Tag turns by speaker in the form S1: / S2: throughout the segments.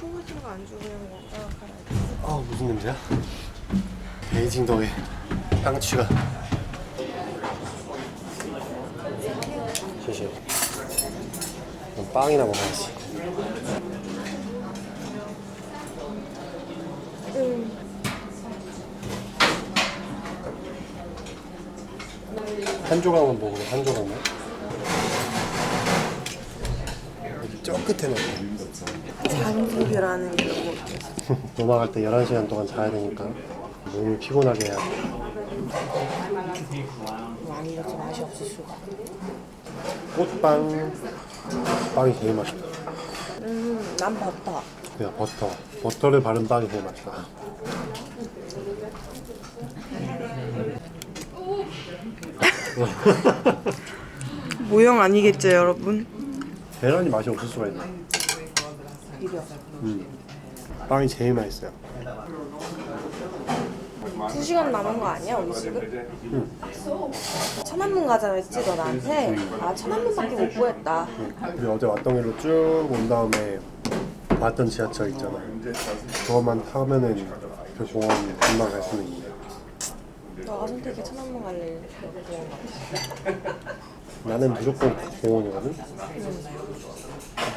S1: 큰거 들어가 안 주고 그냥 먹다가 가라.
S2: 아 무슨 냄새야? 베이징 더위 땅취가. 시시 그럼 빵이나 먹어야지. 한 조각만 먹으래 한 조각만? 여기 저 끝에 넣어
S1: 장소비라는 게 뭐.
S2: 넘어갈 때 11시간 동안 자야 되니까 몸을 피곤하게 해야 돼.
S1: 많이 이렇게 맛이 없을 수가.
S2: 꽃빵 빵이 제일 맛있다
S1: 음, 난 버터.
S2: 그냥 버터 버터를 바른 빵이 제일 맛있다
S1: 모형 아니겠죠, 여러분?
S2: 계란이 맛이 없을 수가 있나
S1: 이려.
S2: 빵이 제일 맛있어요
S1: 두 시간 남은 거 아니야, 우리 지금? 천안 문 가자 했지, 너 나한테? 아, 천안 문밖에 못 구했다.
S2: 우리 어제 왔던 길로 쭉 온 다음에 봤던 지하철 있잖아 그것만 타면은 그 공원 금방 갈 수는 있네
S1: 너가 선택해 천안 문 갈래?
S2: 나는 무조건 그 공원이거든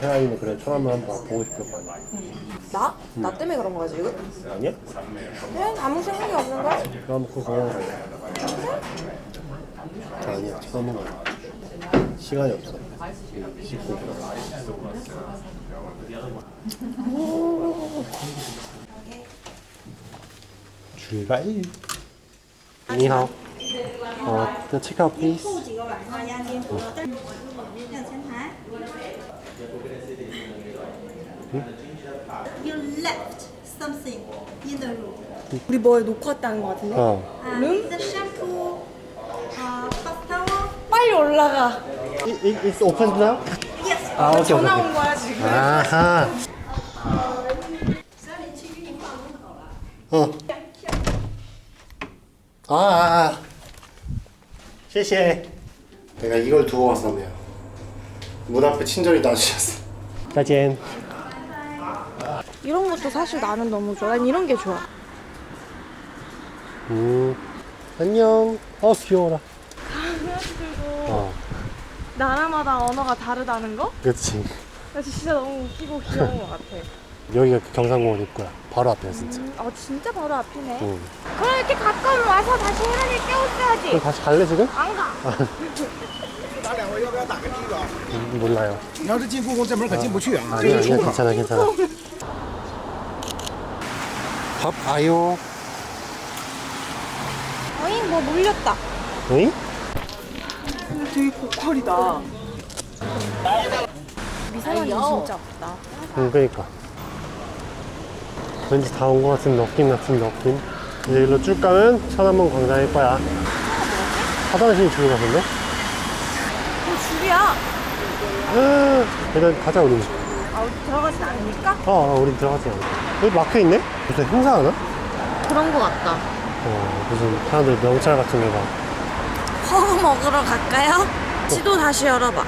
S2: 혜아이는 그래 천안만 한번 보고 싶을 거 아니야
S1: 나? 나 때문에 그런 거야, 지금?
S2: 아니야?
S1: 그냥 아무 생각이 없는 거야?
S2: 그럼 그 공원 갈래 아니야 천안만 갈래 시간이 없어 씻고 출발 你好哦 the check out please
S3: 几个晚上押金除了，但是要前台。 어. You left something in the room.
S1: 우리 뭐에 놓고 왔다는 거 같은데?
S2: 어
S3: Uh, the shampoo, uh, bath towel.
S1: 빨리 올라가.
S2: It, it, it's open now?
S3: Yes.
S2: 아 오케이
S1: 전화
S2: 오케이
S1: 온 거야, 지금.
S2: 아하 어. 아, 아, 아. 谢谢 내가 이걸 두고 왔었네요 문 앞에 친절히 놔주셨어 再见
S1: 이런 것도 사실 나는 너무 좋아. 난 이런 게 좋아.
S2: 음 안녕 어 귀여워라 어
S1: 나라마다 언어가 다르다는 거?
S2: 그치
S1: 나 진짜 너무 웃기고 귀여운 것 같아.
S2: 여기가 그 경상공원 입구야 바로 앞이야 진짜
S1: 음, 어, 진짜 바로 앞이네.
S2: 응.
S1: 그럼 이렇게 가까우면 와서 다시 혜란이 깨웠어야지.
S2: 그럼 다시 갈래 지금?
S1: 안 가.
S4: 打两位要不要打个的啊？
S2: 음, 몰라요
S4: 你要是进故宫这门可进不去啊，这
S2: 아니야
S4: 是
S2: 아니야
S4: 出口。
S2: 괜찮아 괜찮아 밥 아요
S1: 어잉, 뭐 물렸다. 근데 되게 고퀄이다. 미세먼지 진짜 없다.
S2: 응 그니까 왠지 다 온 것 같은 느낌 같은 느낌 이제 일로 쭉 가면 천안문 광장일 거야 화장실 줄을 가던데?
S1: 뭐 줄이야.
S2: 아, 일단 가자 우리
S1: 아, 우리 들어가진 않으니까?
S2: 어, 어 우린 들어가지 않아 여기 막혀있네? 무슨 행사하나?
S1: 그런 거 같다.
S2: 어 무슨 사람들 명찰 같은 거봐
S1: 허 먹으러 갈까요? 지도 다시 열어봐.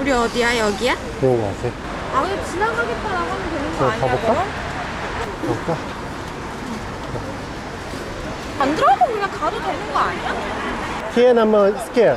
S1: 우리 어디야? 여기야?
S2: 그런 거 같아
S1: 아, 그냥 지나가겠다 나가면 되는 거
S2: 어,
S1: 아니야?
S2: 가볼까?
S1: 그럼?
S2: 볼까?
S1: 안 들어가고 그냥 가도 되는 거 아니야?
S2: 티에나마 스퀘어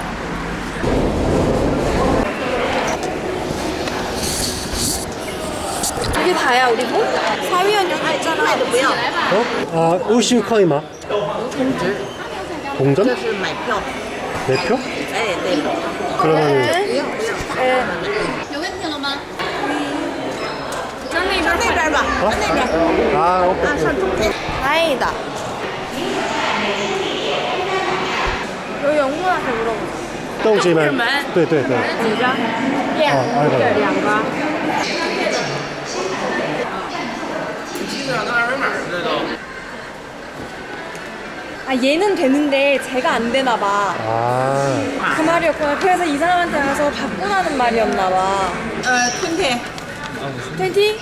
S1: 가자. 이게 다야 우리 뭐? 사위원 여기 있잖아.
S2: 어? 아 50커이 마 동전?
S3: 是买票，
S2: 매표?
S3: 哎，对。
S2: 그러면
S1: 네.
S3: 有问题了吗？
S1: 那边那边吧.
S2: 어? 아 오케이
S1: 다행이다. 여기 영문한테 물어보자.
S2: 动机门对对对
S1: 几张？两
S2: 哦二个
S1: 对，两个。 아 얘는 되는데 제가 안 되나 봐. 아그 말이 말이었구나. 그래서 이 사람한테 가서 바꾸라는 말이었나 봐.
S3: 어, 튼데.
S1: 텐티?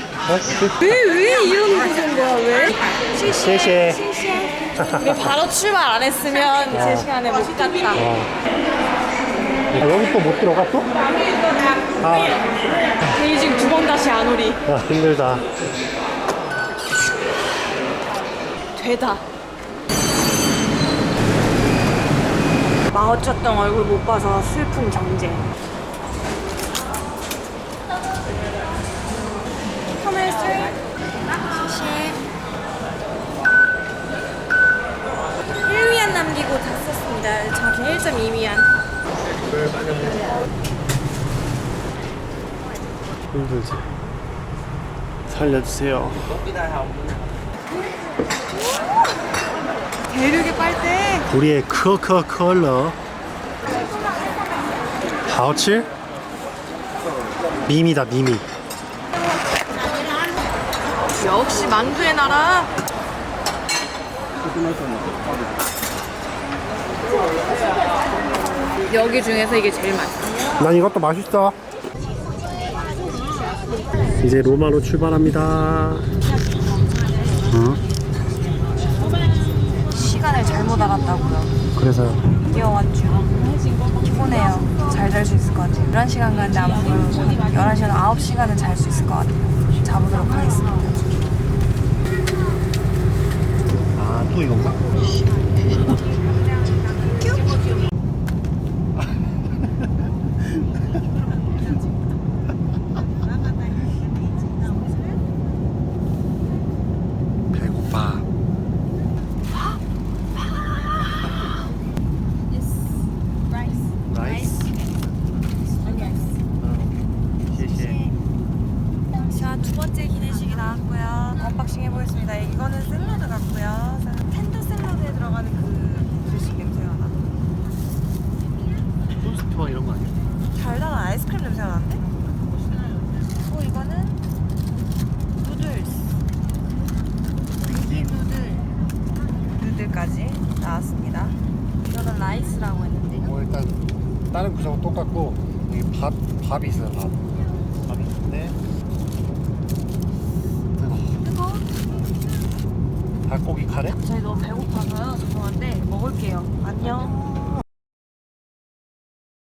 S1: 왜, 왜 이런 곳인 거야, 왜?
S2: 시시해.
S1: 우리 바로 출발 안 했으면 제 시간에 못 갔다.
S2: 아, 여기 또 못 들어가 또? 아,
S1: 베이징 두 번 다시 안 오리.
S2: 아 힘들다.
S1: 되다. 마오쩌덩 얼굴 못 봐서 슬픔 정제. 커머스 시시 1위안 남기고 다 썼습니다. 정확히 1.2위안.
S2: 힘들지. 살려주세요.
S1: 대륙의 빨대.
S2: 우리의 커커 컬러. 하오치? 미미다 미미.
S1: 역시 만두의 나라. 여기 중에서 이게 제일 맛있어.
S2: 난 이것도 맛있어. 이제 로마로 출발합니다. 응?
S1: 시간을 잘못 알았다고요.
S2: 그래서
S1: 뛰어왔죠. 피곤해요. 잘 잘 수 있을 것 같아요. 11시간 가는데 아마 11시간 9시간은 잘 수 있을 것 같아요. 자보도록 하겠습니다.
S2: 아 또 이건가? 배고파. 라이스. 시시.
S1: 자, 두 번째 기내식이 나왔고요. 언박싱 해보겠습니다. 이거는 샐러드 같고요. 텐더 샐러드에 들어가는 그 주식 냄새가 나.
S2: 토스트와 이런 거 아니야?
S1: 달달한 아이스크림 냄새가 나는데? 또 이거는 누들스. 베기 누들. 누들까지 나왔습니다. 이거는 라이스라고 했는데요.
S2: 뭐 일단 다른 구성은 똑같고 여기 밥 밥이 있어요 밥. 밥이 있는데? 닭고기 카레?
S1: 저희 너무 배고파서요. 죄송한데 먹을게요. 안녕.